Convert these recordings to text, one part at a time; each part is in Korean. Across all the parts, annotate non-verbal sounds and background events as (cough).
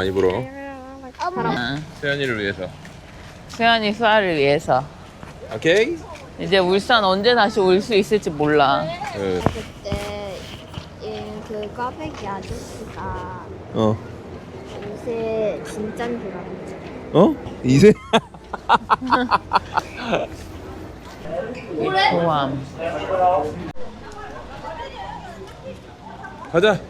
많이 불어. 응. 세연이를 위해서. 수연이 수아를 위해서. 오케이? 이제 울산 언제 다시 올 수 있을지 몰라. 그, 그때 이- 그 꽈배기 아저씨가 어. 진짠 줄 알았지. 어? 이세? (laughs) 고함. 가자.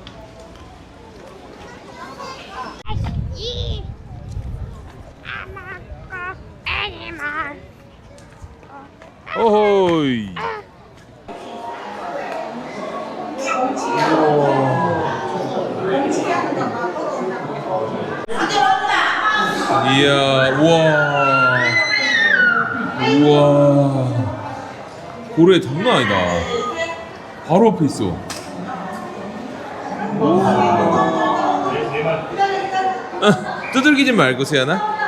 오호이. 이야, 우와. 우와. 고래 장난 아니다. 바로 앞에 있어. 아, 두들기지 말고 세연아.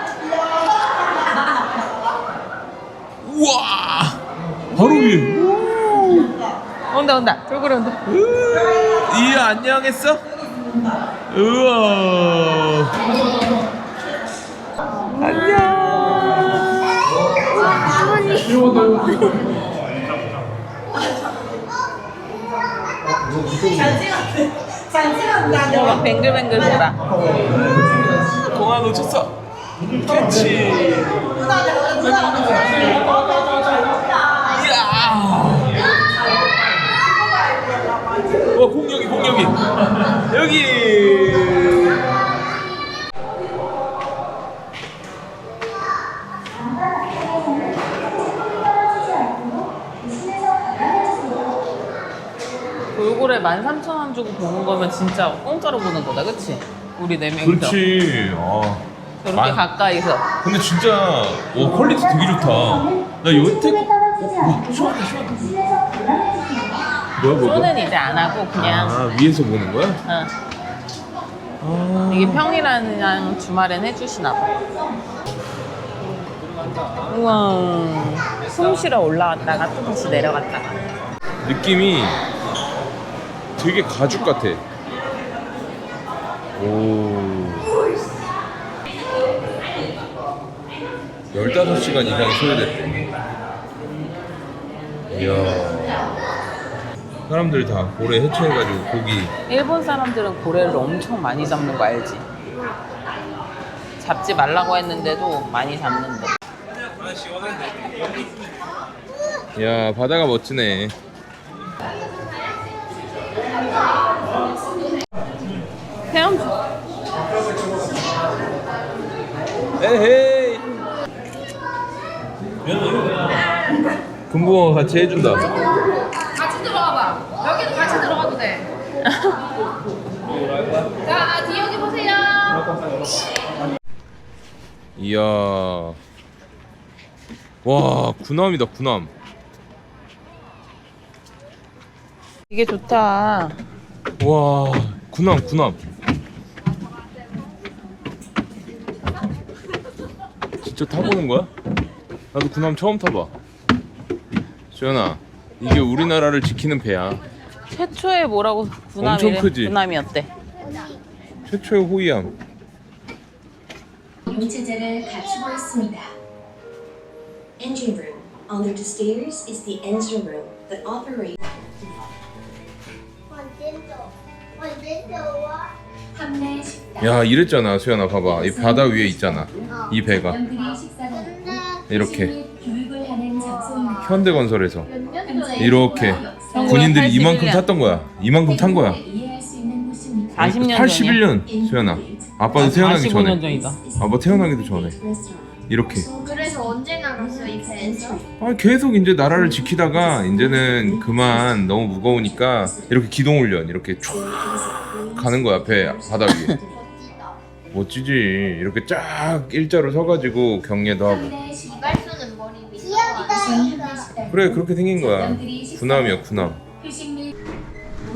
우와. 바로 위에. 온다 온다. 돌고래 온다. 으, 이야 안녕했어? 우와. 어, 막 뱅글뱅글 돌아. 공아 놓쳤어. 캐치. 이야. 와 공격이 공격이 여기. 돌고래 13,000원 주고 보는 거면 진짜 공짜로 보는 거다, 그치? 우리 네 명이서. 그렇지. 아. 저렇게 만- 가까이서. 근데 진짜 오 퀄리티 되게 좋다. 나 여태 어, 시원하다 시원하다. 뭐야 뭐야? 손은 이제 안 하고 그냥. 아 위에서 보는 거야? 어. 아. 이게 평일이랑 주말엔 해주시나 봐. 우와. 숨 쉬러 올라왔다가 또 다시 내려갔다가. 느낌이 되게 가죽 같아. 오. 15시간 이상이 소요됐대. 이야. 사람들이 다 고래 해체해가지고 고기. 일본 사람들은 고래를 엄청 많이 잡는 거 알지? 잡지 말라고 했는데도 많이 잡는데. 야, 바다가 멋지네. 헤엄 에헤이. 금붕어 같이 해준다. 같이 들어가 봐. 여기도 같이 들어가도 돼. (laughs) 자, 뒤 여기 보세요. 이야. 와, 군함이다, 군함. 이게 좋다. 와, 군함, 군함. 진짜 타보는 거야? 나도 군함 처음 타봐. 수연아, 이게 우리나라를 지키는 배야. 최초의 뭐라고 군함이래? 엄청 크지? 군함이었대. 최초의 호위함. 유체제를 갖추고 있습니다. Engine room. Under the stairs is the engine room that operates 식당. 야, 이랬잖아, 수연아, 봐봐. 이 바다 위에 있잖아. 이 배가. 이렇게. 현대건설에서. 이렇게. 군인들이 81 이만큼 년. 탔던 거야. 이만큼 탄 거야. 이해할 수 있는 곳입니다. 40년 81년, 수연아. 아빠도 태어나기 45년 전에. 전이다. 아빠 태어나기도 전에. 이렇게. 그래서 언제 나갔어 이 배에서? 아, 계속 이제 나라를 지키다가 이제는 그만 너무 무거우니까 이렇게 기동훈련 이렇게 쫙 가는 거야 배 바다 위에 멋지지 이렇게 쫙 일자로 서가지고 경례도 하고 함내 식당. 이발소는 머리 밑에 현대 식당. 그래 그렇게 생긴 거야. 군함이야 군함.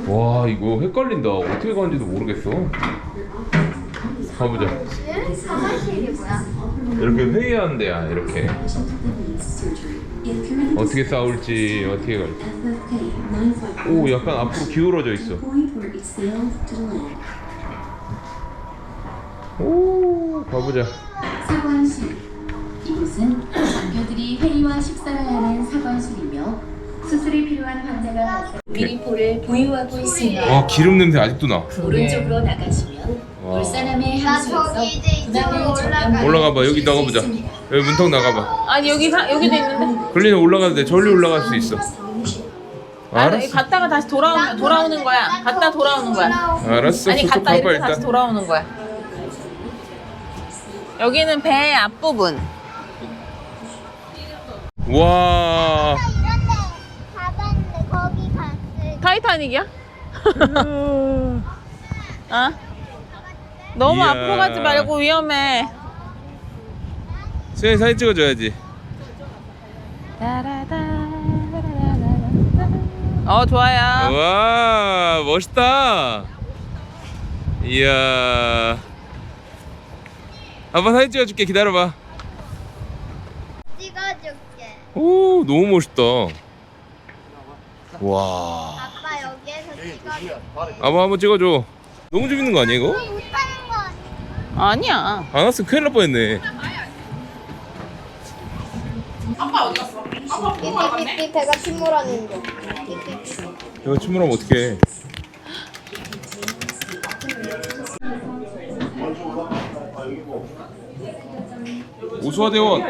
와 이거 헷갈린다. 어떻게 가는지도 모르겠어. 가보자. 사무실이 뭐야? 이렇게 회의하는 데야 이렇게. 어떻게 싸울지 어떻게 갈지. 오 약간 앞으로 기울어져 있어. 오 가보자. 사관실. 이곳은 장교들이 회의와 식사를 하는 사관실이며 수술이 필요한 환자가 발생. 미리포를 보유하고 있습니다. 와 기름 냄새 아직도 나 오른쪽으로 나가시면 와. 울산함의 저기 이제 군함을 이쪽으로 점령 올라가 봐 여기 나가 보자 있습니다. 여기 문턱 나가 봐 아니 여기 사, 여기도 있는데. 걸리는 올라가도 돼 저리 올라갈 수 있어 아, 알았어 갔다가 다시 돌아오는 돌아오는 거야. 갔다 돌아오는 거야. 알았어 아니 저쪽 갔다 가봐 이렇게 다시 일단 돌아오는 거야. 여기는 배 앞부분. 와 이런데 가봤는데 거기 갔을 타이타닉이야? 어? 너무 이야. 앞으로 가지 말고 위험해. 수현이 사진 찍어줘야지 어 좋아요. 와 멋있다 이야 아빠 사진 찍어줄게 기다려봐. 오 너무 멋있다 와 아빠 여기에서 찍어줄게. 아빠 한번 찍어줘 너무 재밌는 거 아니야 이거? 거 아니야? 아니야. 안 왔으면 큰일 날 뻔했네 삐삐삐삐 배가 침몰하는 거. 이거 침몰하면 어떡해 오수화 대원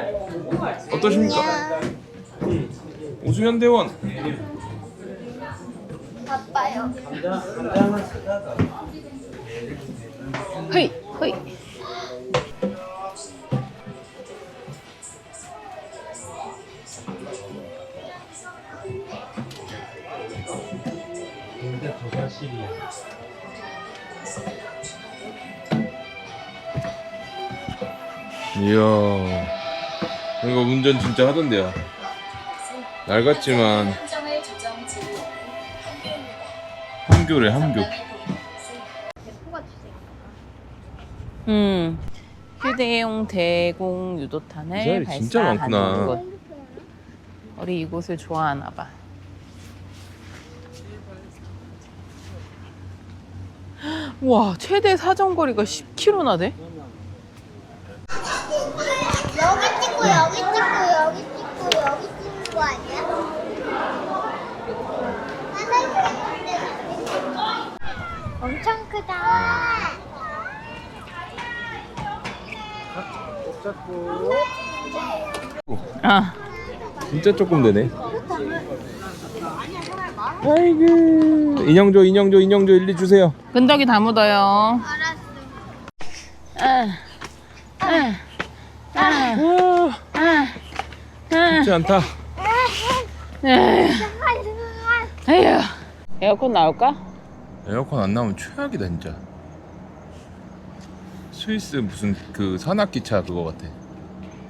어떠십니까? 오수현 대원 바빠요. 헤이 헤이. 이야 이거 운전 진짜 하던데요 낡았지만. 함교래 함교. 음. 휴대용 대공 유도탄을 이 자리 진짜 발사하는 많구나. 곳. 우리 이곳을 좋아하나 봐. 와 최대 사정거리가 10km나 돼? 여기 찍고 여기 찍고 여기 찍고 여기 찍는 거 아니야? 엄청 크다. 아 진짜 조금 되네 아이고 인형조 인형조 인형조 일리 주세요 근덕이 다 묻어요. 아, 아, 아, 아. 쉽지 않다 에휴, 에휴. 에어컨 나올까? 에어컨 안 나오면 최악이다 진짜 스위스 무슨 그 산악기차 그거 같아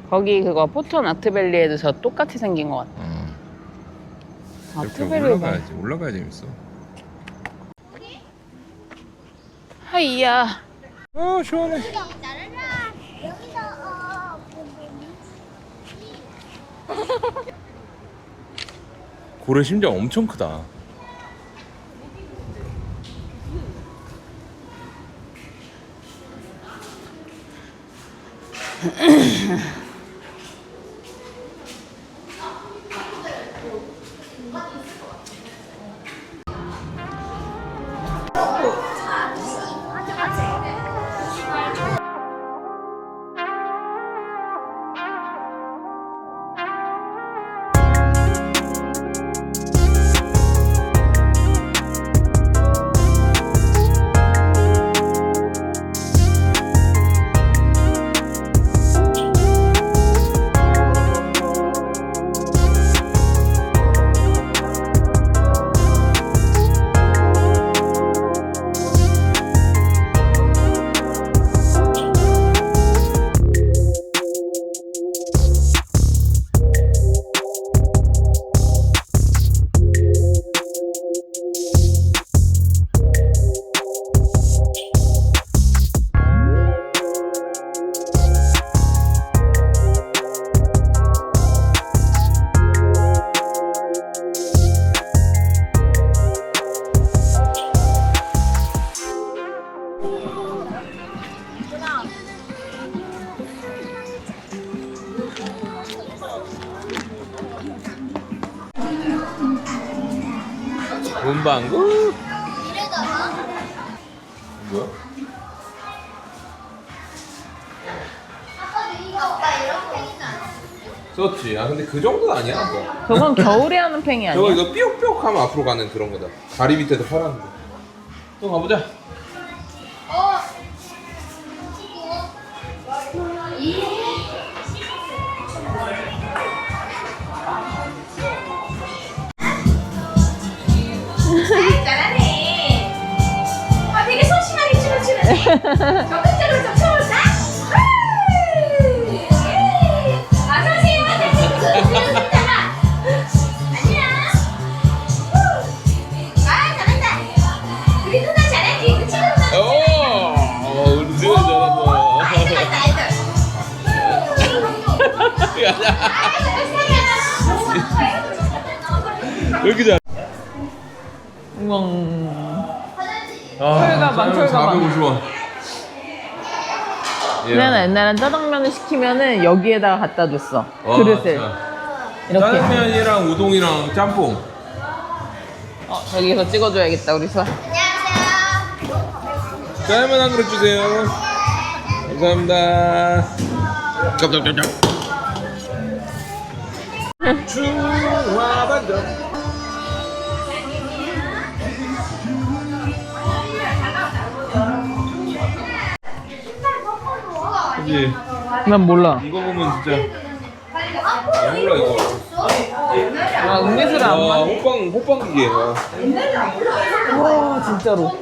거기 그거 포톤 아트밸리에도 저 똑같이 생긴 것 같아. 어. 이렇게 아트밸리 봐. 올라가야지 올라가야 재밌어 하이야. 아 시원해 여기서 (laughs) 어, 고래 심장 엄청 크다 문방구. 이래다가 뭐야? 아빠도 이거 아빠 이런 팽이는 안 썼지. 아 근데 그 정도는 아니야. 뭐. 저건 겨울에 하는 팽이 저거 아니야? 이거 삐옥삐옥 하면 앞으로 가는 그런 거다. 다리 밑에도 파란데. 또 가보자. 적극적으로 좀 잘한다. 우리 누나 잘하지? 그 친구 누나. 오, 우리 누나 잘한다. 아이들 같다, 아이들. 왜 이렇게 잘? 우왕. 아, 철가방, 철가방. 450원. 예. 그냥 옛날엔 짜장면을 시키면은 여기에다가 갖다 줬어. 그릇을. 이렇게. 짜장면이랑 우동이랑 짬뽕. 어, 저기서 찍어줘야겠다, 우리 수아. 안녕하세요. 짜장면 한 그릇 주세요. 감사합니다. 중화반점. 그지 난 몰라. 이거 보면 진짜 안 몰라 이거. 아, 음료수를 안 와 마셔. 호빵 호빵 기계. 와. 와, 진짜로.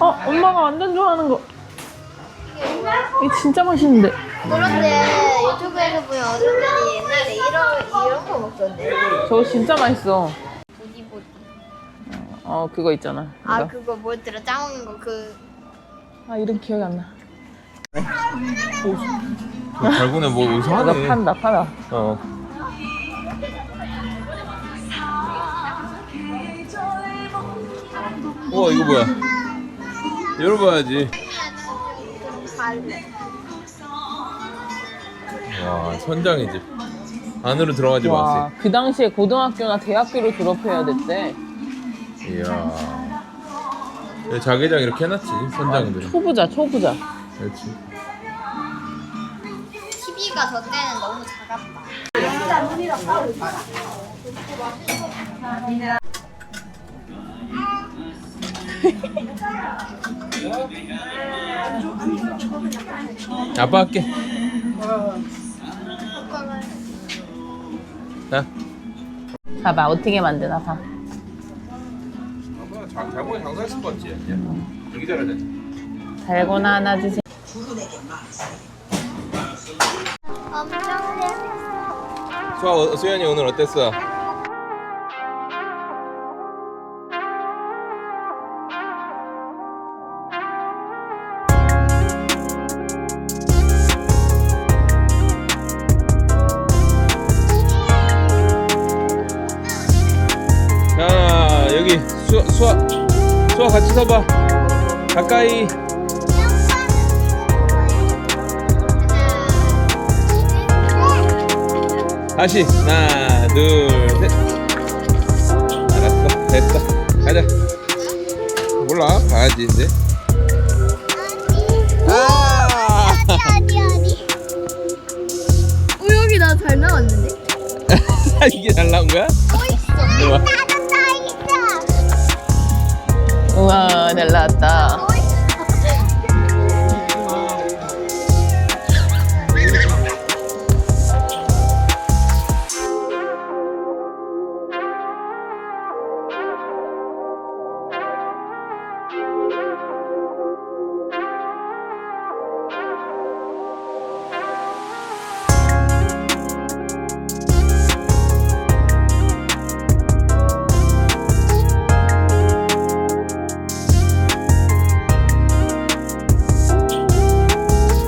어, 엄마가 완전 좋아하는 거. 이게 진짜 맛있는데. 그런데 유튜브에서 보면 어른들이 옛날에 이런 이런 거 먹던데. 저거 진짜 맛있어. 어, 그거 있잖아. 아 이거. 그거 뭐였더라? 짜먹는 거 그. 아, 이름 기억이 안 나. 달고나 뭐 어디서 나 하네. 판다, 판다. 어. 우와 이거 뭐야? 열어봐야지. 와 선장이지. 안으로 들어가지 와, 마세요. 그 당시에 고등학교나 대학교를 졸업해야 됐대. 이야. 여기 자개장 이렇게 해놨지 선장들은. 초보자, 초보자. 그렇지. TV가 저 때는 너무 작았다. (laughs) 아빠 할게. 자. 봐봐, 어떻게 만드나 봐. 장 장모에 장사했을 것 같지? 여기 잘하네. 달고나 하나 주세요. 엄청 재밌어. 수아 어, 수현이 오늘 어땠어? 다시 하나 둘셋 알았어 됐어 가자 몰라 가야지 이제 아 어디 어디. 우영이 나 잘 나왔는데? (laughs) 이게 잘 나온 거야? 오 있어. 우와. 나도 다 있어. 우와, 잘 나왔다.